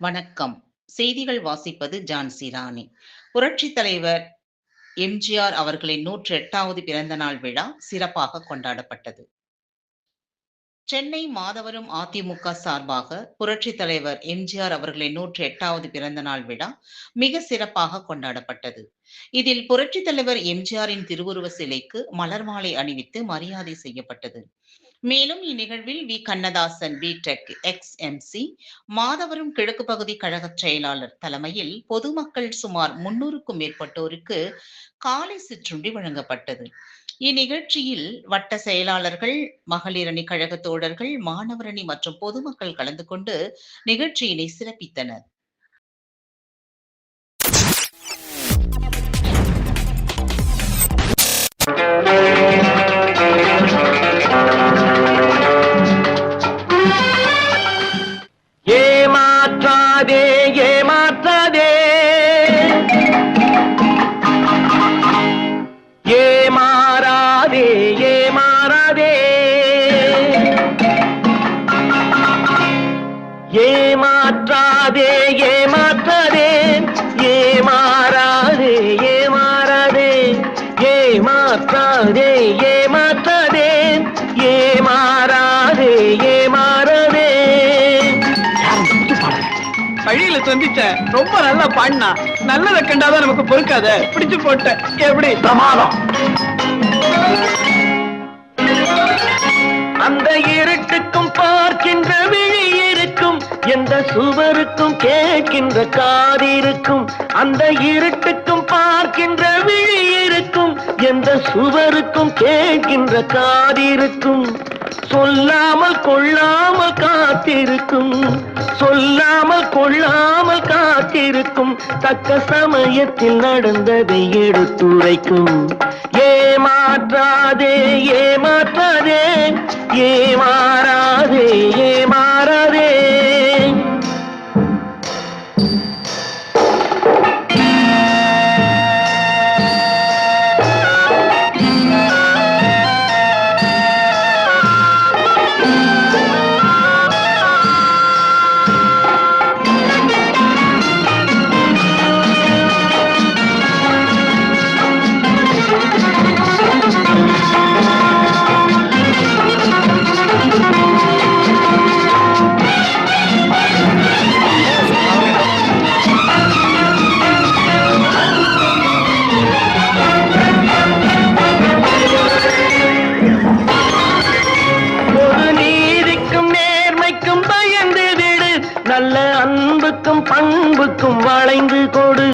வணக்கம். செய்திகள் வாசிப்பது ஜான்சி ராணி. புரட்சித் தலைவர் எம்.ஜி.ஆர். அவர்களின் 108வது பிறந்த நாள் விழா சிறப்பாக கொண்டாடப்பட்டது. சென்னை மாதவரம் அதிமுக சார்பாக புரட்சி தலைவர் எம்.ஜி.ஆர். அவர்களின் 108வது பிறந்த நாள் விழா மிக சிறப்பாக கொண்டாடப்பட்டது. இதில் புரட்சித் தலைவர் எம்.ஜி.ஆரின் திருவுருவ சிலைக்கு மலர் மாலை அணிவித்து மரியாதை செய்யப்பட்டது. மேலும் இந்நிகழ்வில் V. Kannadasan BTech, ex MC., Madhavaram கிழக்கு பகுதி கழகச் செயலாளர் தலைமையில் பொதுமக்கள் சுமார் 300க்கும் மேற்பட்டோருக்கு காலை சிற்றுண்டி வழங்கப்பட்டது. இந்நிகழ்ச்சியில் வட்ட செயலாளர்கள், மகளிரணி கழக தோழர்கள், மாணவரணி மற்றும் பொதுமக்கள் கலந்து கொண்டு நிகழ்ச்சியினை சிறப்பித்தனர். ஏமாற்றாதே ஏமாற்றாதே ஏமாறாதே ஏமாறாதே ஏமாற்றாதே ஏமாற்றாதே ஏமாறாதே ஏமாறாதே. வழியில சந்திச்ச ரொம்ப நல்லா பாடினா நல்லதை கண்டாதான் நமக்கு பொறுக்காத. பிடிச்சு போட்ட எப்படி? பிரமாதம் அந்த இருட்டுக்கும் பார்க்கின்ற விழி இருக்கும் எந்த சுவருக்கும் கேட்கின்ற காதிருக்கும் அந்த இருட்டுக்கும் பார்க்கின்ற விழி இருக்கும் எந்த சுவருக்கும் கேட்கின்ற காதிருக்கும். சொல்லாமல் கொள்ளாமல் காத்திருக்கும் சொல்லாமல் கொள்ளாமல் காத்திருக்கும் தக்க சமயத்தில் நடந்ததை எடுத்துரைக்கும். ஏமாற்றாதே ஏமாற்றாதே ஏமாறாதே ஏமாறாதே பண்புக்கும் வளைந்து கொடு.